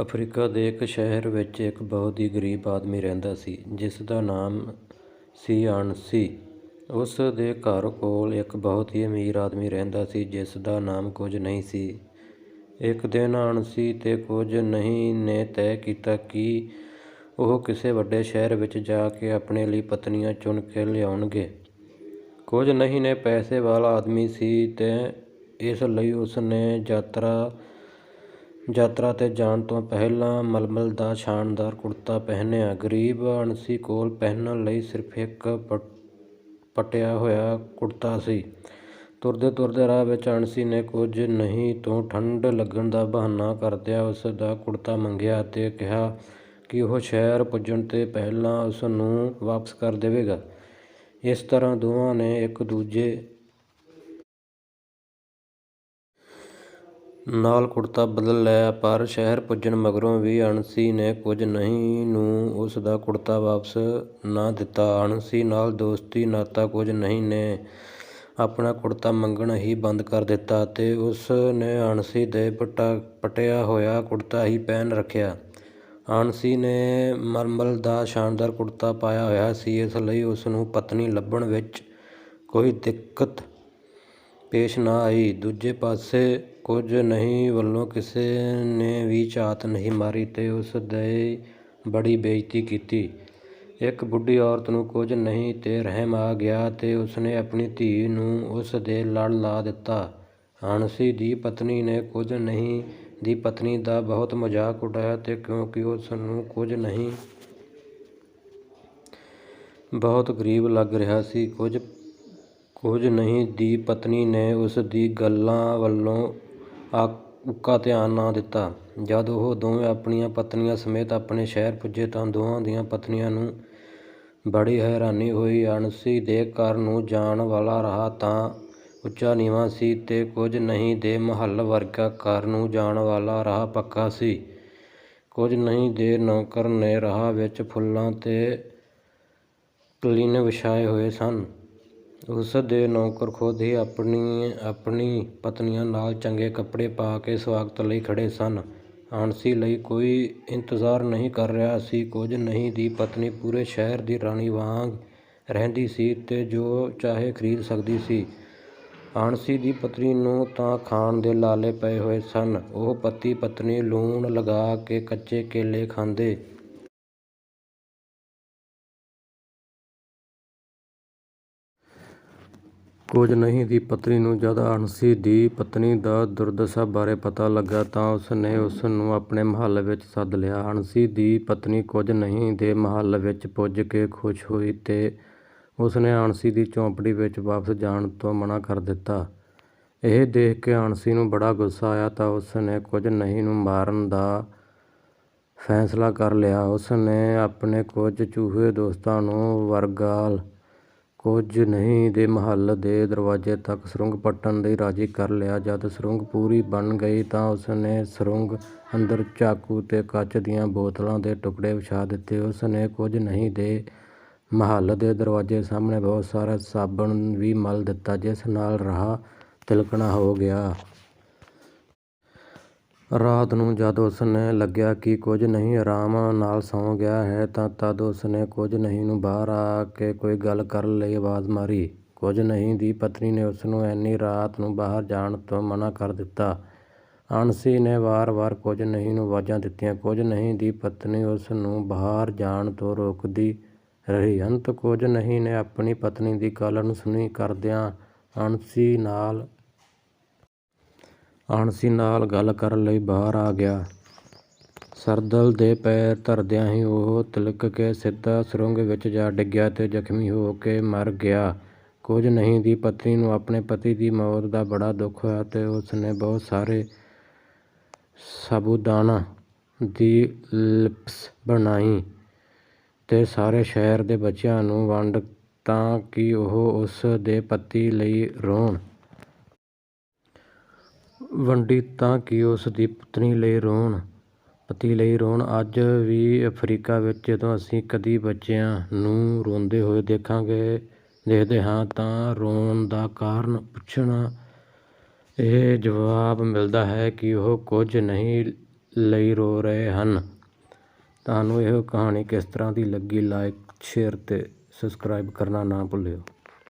Africa ਦੇ ਇੱਕ ਸ਼ਹਿਰ ਵਿੱਚ ਇੱਕ ਬਹੁਤ ਹੀ ਗਰੀਬ ਆਦਮੀ ਰਹਿੰਦਾ ਸੀ, ਜਿਸ ਦਾ ਨਾਮ ਸੀ ਅਣਸੀ ਉਸ ਦੇ ਘਰ ਕੋਲ ਇੱਕ ਬਹੁਤ ਹੀ ਅਮੀਰ ਆਦਮੀ ਰਹਿੰਦਾ ਸੀ, ਜਿਸ ਦਾ ਨਾਮ ਕੁਝ ਨਹੀਂ ਸੀ। ਇੱਕ ਦਿਨ ਅਣਸੀ ਤੇ ਕੁਝ ਨਹੀਂ ਨੇ ਤੈਅ ਕੀਤਾ ਕਿ ਉਹ ਕਿਸੇ ਵੱਡੇ ਸ਼ਹਿਰ ਵਿੱਚ ਜਾ ਕੇ ਆਪਣੇ ਲਈ ਪਤਨੀਆਂ ਚੁਣ ਕੇ ਲਿਆਉਣਗੇ। ਕੁਝ ਨਹੀਂ ਨੇ, ਪੈਸੇ ਵਾਲਾ ਆਦਮੀ ਸੀ ਤੇ ਇਸ ਲਈ ਉਸ ਨੇ ਯਾਤਰਾ ਯਾਤਰਾ 'ਤੇ ਜਾਣ ਤੋਂ ਪਹਿਲਾਂ ਮਲਮਲ ਦਾ ਸ਼ਾਨਦਾਰ ਕੁੜਤਾ ਪਹਿਨਿਆ। ਗਰੀਬ ਅਣਸੀ ਕੋਲ ਪਹਿਨਣ ਲਈ ਸਿਰਫ ਇੱਕ ਪਟਿਆ ਹੋਇਆ ਕੁੜਤਾ ਸੀ। ਤੁਰਦੇ ਤੁਰਦੇ ਰਾਹ ਵਿੱਚ ਅਣਸੀ ਨੇ ਕੁਝ ਨਹੀਂ ਤੋਂ ਠੰਡ ਲੱਗਣ ਦਾ ਬਹਾਨਾ ਕਰਦਿਆਂ ਉਸ ਦਾ ਕੁੜਤਾ ਮੰਗਿਆ ਅਤੇ ਕਿਹਾ ਕਿ ਉਹ ਸ਼ਹਿਰ ਪੁੱਜਣ ਤੋਂ ਪਹਿਲਾਂ ਉਸ ਨੂੰ ਵਾਪਸ ਕਰ ਦੇਵੇਗਾ। ਇਸ ਤਰ੍ਹਾਂ ਦੋਵਾਂ ਨੇ ਇੱਕ ਦੂਜੇ ਨਾਲ ਕੁੜਤਾ ਬਦਲ ਲਿਆ, ਪਰ ਸ਼ਹਿਰ ਪੁੱਜਣ ਮਗਰੋਂ ਵੀ ਅਣਸੀ ਨੇ ਕੁਝ ਨਹੀਂ ਨੂੰ ਉਸ ਦਾ ਕੁੜਤਾ ਵਾਪਸ ਨਾ ਦਿੱਤਾ। ਅਣਸੀ ਨਾਲ ਦੋਸਤੀ ਨਾਤਾ ਕੁਝ ਨਹੀਂ ਨੇ। ਆਪਣਾ ਕੁੜਤਾ ਮੰਗਣਾ ਹੀ ਬੰਦ ਕਰ ਦਿੱਤਾ ਅਤੇ ਉਸ ਨੇ ਅਣਸੀ ਦੇ ਪਟਾ, ਪਟਿਆ ਹੋਇਆ ਕੁੜਤਾ ਹੀ ਪਹਿਨ ਰੱਖਿਆ। ਅਣਸੀ ਨੇ ਮਰਮਲ ਦਾ ਸ਼ਾਨਦਾਰ ਕੁੜਤਾ ਪਾਇਆ ਹੋਇਆ ਸੀ, ਇਸ ਲਈ ਉਸ ਨੂੰ ਪਤਨੀ ਲੱਭਣ ਵਿੱਚ ਕੋਈ ਦਿੱਕਤ ਪੇਸ਼ ਨਾ ਆਈ। ਦੂਜੇ ਪਾਸੇ ਕੁਝ ਨਹੀਂ ਵੱਲੋਂ ਕਿਸੇ ਨੇ ਵੀ ਝਾਤ ਨਹੀਂ ਮਾਰੀ ਤੇ ਉਸ ਦੇ ਬੜੀ ਬੇਇੱਜ਼ਤੀ ਕੀਤੀ। ਇੱਕ ਬੁੱਢੀ ਔਰਤ ਨੂੰ ਕੁਝ ਨਹੀਂ ਤੇ ਰਹਿਮ ਆ ਗਿਆ ਤੇ ਉਸਨੇ ਆਪਣੀ ਧੀ ਨੂੰ ਉਸ ਦੇ ਲੜ ਲਾ ਦਿੱਤਾ। ਅਣਸੀ ਦੀ ਪਤਨੀ ਨੇ ਕੁਝ ਨਹੀਂ, ਦੀ ਪਤਨੀ ਦਾ ਬਹੁਤ ਮਜ਼ਾਕ ਉਡਾਇਆ ਤੇ ਕਿਉਂਕਿ ਉਸ ਨੂੰ ਕੁਝ ਨਹੀਂ, ਬਹੁਤ ਗਰੀਬ ਲੱਗ ਰਿਹਾ ਸੀ। ਕੁਝ ਕੁਝ ਨਹੀਂ ਦੀ ਪਤਨੀ ਨੇ ਉਸ ਦੀ ਗੱਲਾਂ ਵੱਲੋਂ ਆ- ਉੱਕਾ ਧਿਆਨ ਨਾ ਦਿੱਤਾ। ਜਦ ਉਹ ਦੋਵੇਂ ਆਪਣੀਆਂ ਪਤਨੀਆਂ ਸਮੇਤ ਆਪਣੇ ਸ਼ਹਿਰ ਪੁੱਜੇ ਤਾਂ ਦੋਹਾਂ ਦੀਆਂ ਪਤਨੀਆਂ ਨੂੰ ਬੜੀ ਹੈਰਾਨੀ ਹੋਈ। ਅਣਸੀ ਦੇ ਘਰ ਨੂੰ ਜਾਣ ਵਾਲਾ ਰਾਹ ਤਾਂ ਉੱਚਾ ਨੀਵਾਂ ਸੀ ਤੇ ਕੁਝ ਨਹੀਂ ਦੇ ਮਹੱਲ ਵਰਗਾ ਘਰ ਨੂੰ ਜਾਣ ਵਾਲਾ ਰਾਹ ਪੱਕਾ ਸੀ। ਕੁਝ ਨਹੀਂ ਦੇ ਨੌਕਰ ਨੇ ਰਾਹ ਵਿੱਚ ਫੁੱਲਾਂ ਤੇ ਕਲੀਨ ਵਿਛਾਏ ਹੋਏ ਸਨ। ਉਸ ਦੇ ਨੌਕਰ ਖੁਦ ਹੀ ਆਪਣੀ ਆਪਣੀ ਪਤਨੀਆਂ ਨਾਲ ਚੰਗੇ ਕੱਪੜੇ ਪਾ ਕੇ ਸਵਾਗਤ ਲਈ ਖੜ੍ਹੇ ਸਨ। ਅਣਸੀ ਲਈ ਕੋਈ ਇੰਤਜ਼ਾਰ ਨਹੀਂ ਕਰ ਰਿਹਾ ਸੀ। ਕੁਝ ਨਹੀਂ ਦੀ ਪਤਨੀ ਪੂਰੇ ਸ਼ਹਿਰ ਦੀ ਰਾਣੀ ਵਾਂਗ ਰਹਿੰਦੀ ਸੀ ਤੇ ਜੋ ਚਾਹੇ ਖਰੀਦ ਸਕਦੀ ਸੀ। ਅਣਸੀ ਦੀ ਪਤਨੀ ਨੂੰ ਤਾਂ ਖਾਣ ਦੇ ਲਾਲੇ ਪਏ ਹੋਏ ਸਨ। ਉਹ ਪਤੀ ਪਤਨੀ ਲੂਣ ਲਗਾ ਕੇ ਕੱਚੇ ਕੇਲੇ ਖਾਂਦੇ ਕੁਝ ਨਹੀਂ ਦੀ ਪਤਨੀ ਨੂੰ ਜਦ ਅਣਸੀ ਦੀ ਪਤਨੀ ਦਾ ਦੁਰਦਸ਼ਾ ਬਾਰੇ ਪਤਾ ਲੱਗਾ ਤਾਂ ਉਸ ਨੇ ਉਸ ਨੂੰ ਆਪਣੇ ਮਹੱਲ ਵਿੱਚ ਸੱਦ ਲਿਆ। ਅਣਸੀ ਦੀ ਪਤਨੀ ਕੁਝ ਨਹੀਂ ਦੇ ਮਹੱਲ ਵਿੱਚ ਪੁੱਜ ਕੇ ਖੁਸ਼ ਹੋਈ ਤੇ ਉਸ ਨੇ ਅਣਸੀ ਦੀ ਝੌਂਪੜੀ ਵਿੱਚ ਵਾਪਸ ਜਾਣ ਤੋਂ ਮਨਾ ਕਰ ਦਿੱਤਾ। ਇਹ ਦੇਖ ਕੇ ਅਣਸੀ ਨੂੰ ਬੜਾ ਗੁੱਸਾ ਆਇਆ ਤਾਂ ਉਸ ਨੇ ਕੁਝ ਨਹੀਂ ਨੂੰ ਮਾਰਨ ਦਾ ਫੈਸਲਾ ਕਰ ਲਿਆ। ਉਸ ਨੇ ਆਪਣੇ ਕੁਝ ਚੂਹੇ ਦੋਸਤਾਂ ਨੂੰ ਵਰਗਾਲ ਕੁਝ ਨਹੀਂ ਦੇ ਮਹੱਲ ਦੇ ਦਰਵਾਜ਼ੇ ਤੱਕ ਸੁਰੰਗ ਪੱਟਣ ਲਈ ਰਾਜ਼ੀ ਕਰ ਲਿਆ। ਜਦ ਸੁਰੰਗ ਪੂਰੀ ਬਣ ਗਈ ਤਾਂ ਉਸਨੇ ਸੁਰੰਗ ਅੰਦਰ ਚਾਕੂ ਤੇ ਕੱਚ ਦੀਆਂ ਬੋਤਲਾਂ ਦੇ ਟੁਕੜੇ ਵਿਛਾ ਦਿੱਤੇ। ਉਸ ਨੇ ਕੁਝ ਨਹੀਂ ਦੇ ਮਹੱਲ ਦੇ ਦਰਵਾਜ਼ੇ ਸਾਹਮਣੇ ਬਹੁਤ ਸਾਰਾ ਸਾਬਣ ਵੀ ਮਲ ਦਿੱਤਾ, ਜਿਸ ਨਾਲ ਰਾਹ ਤਿਲਕਣਾ ਹੋ ਗਿਆ। ਰਾਤ ਨੂੰ ਜਦ ਉਸ ਨੇ ਲੱਗਿਆ ਕਿ ਕੁਝ ਨਹੀਂ ਆਰਾਮ ਨਾਲ ਸੌਂ ਗਿਆ ਹੈ, ਤਾਂ ਤਦ ਉਸ ਨੇ ਕੁਝ ਨਹੀਂ ਨੂੰ ਬਾਹਰ ਆ ਕੇ ਕੋਈ ਗੱਲ ਕਰਨ ਲਈ, ਆਵਾਜ਼ ਮਾਰੀ। ਕੁਝ ਨਹੀਂ ਦੀ ਪਤਨੀ ਨੇ ਉਸ ਨੂੰ ਐਨੀ ਰਾਤ ਨੂੰ ਬਾਹਰ ਜਾਣ ਤੋਂ ਮਨਾ ਕਰ ਦਿੱਤਾ। ਅਣਸੀ ਨੇ ਵਾਰ-ਵਾਰ ਕੁਝ ਨਹੀਂ ਨੂੰ ਆਵਾਜ਼ਾਂ ਦਿੱਤੀਆਂ। ਕੁਝ ਨਹੀਂ ਦੀ ਪਤਨੀ ਉਸ ਨੂੰ ਬਾਹਰ ਜਾਣ ਤੋਂ ਰੋਕਦੀ ਰਹੀ। ਅੰਤ ਕੁਝ ਨਹੀਂ ਨੇ ਆਪਣੀ ਪਤਨੀ ਦੀ ਗੱਲ ਅਣਸੁਣੀ ਕਰਦਿਆਂ ਅਣਸੀ ਨਾਲ ਅਣਸੀ ਨਾਲ ਗੱਲ ਕਰਨ ਲਈ, ਬਾਹਰ ਆ ਗਿਆ। ਸਰਦਲ ਦੇ ਪੈਰ ਧਰਦਿਆਂ ਹੀ ਉਹ ਤਿਲਕ ਕੇ ਸਿੱਧਾ ਸੁਰੰਗ ਵਿੱਚ ਜਾ ਡਿੱਗਿਆ ਤੇ ਜ਼ਖਮੀ ਹੋ ਕੇ ਮਰ ਗਿਆ। ਕੁਝ ਨਹੀਂ ਦੀ ਪਤਨੀ ਨੂੰ ਆਪਣੇ ਪਤੀ ਦੀ ਮੌਤ ਦਾ ਬੜਾ ਦੁੱਖ ਹੋਇਆ ਤੇ ਉਸ ਨੇ ਬਹੁਤ ਸਾਰੇ ਸਾਬੂਦਾਨਾ ਦੀ ਲਿਪਸ ਬਣਾਈ ਤੇ ਸਾਰੇ ਸ਼ਹਿਰ ਦੇ ਬੱਚਿਆਂ ਨੂੰ ਵੰਡ ਤਾਂ ਕਿ ਉਹ ਉਸ ਦੇ ਪਤੀ ਲਈ ਰੋਣ। ਵੰਡੀ ਤਾਂ ਕਿ ਉਸ ਦੀ ਪਤਨੀ ਲਈ ਰੋਣ, ਪਤੀ ਲਈ ਰੋਣ। ਅੱਜ ਵੀ ਅਫ਼ਰੀਕਾ ਵਿੱਚ ਜਦੋਂ ਅਸੀਂ ਕਦੀ ਬੱਚਿਆਂ ਨੂੰ ਰੋਂਦੇ ਹੋਏ ਦੇਖਾਂਗੇ, ਦੇਖਦੇ ਹਾਂ ਤਾਂ ਰੋਣ ਦਾ ਕਾਰਨ ਪੁੱਛਣਾ ਇਹ ਜਵਾਬ ਮਿਲਦਾ ਹੈ ਕਿ ਉਹ ਕੁਝ ਨਹੀਂ ਲਈ ਰੋ ਰਹੇ ਹਨ। ਤੁਹਾਨੂੰ ਇਹ ਕਹਾਣੀ ਕਿਸ ਤਰ੍ਹਾਂ ਦੀ ਲੱਗੀ, ਲਾਈਕ, ਸ਼ੇਅਰ ਤੇ ਸਬਸਕ੍ਰਾਈਬ ਕਰਨਾ ਨਾ ਭੁੱਲਿਓ।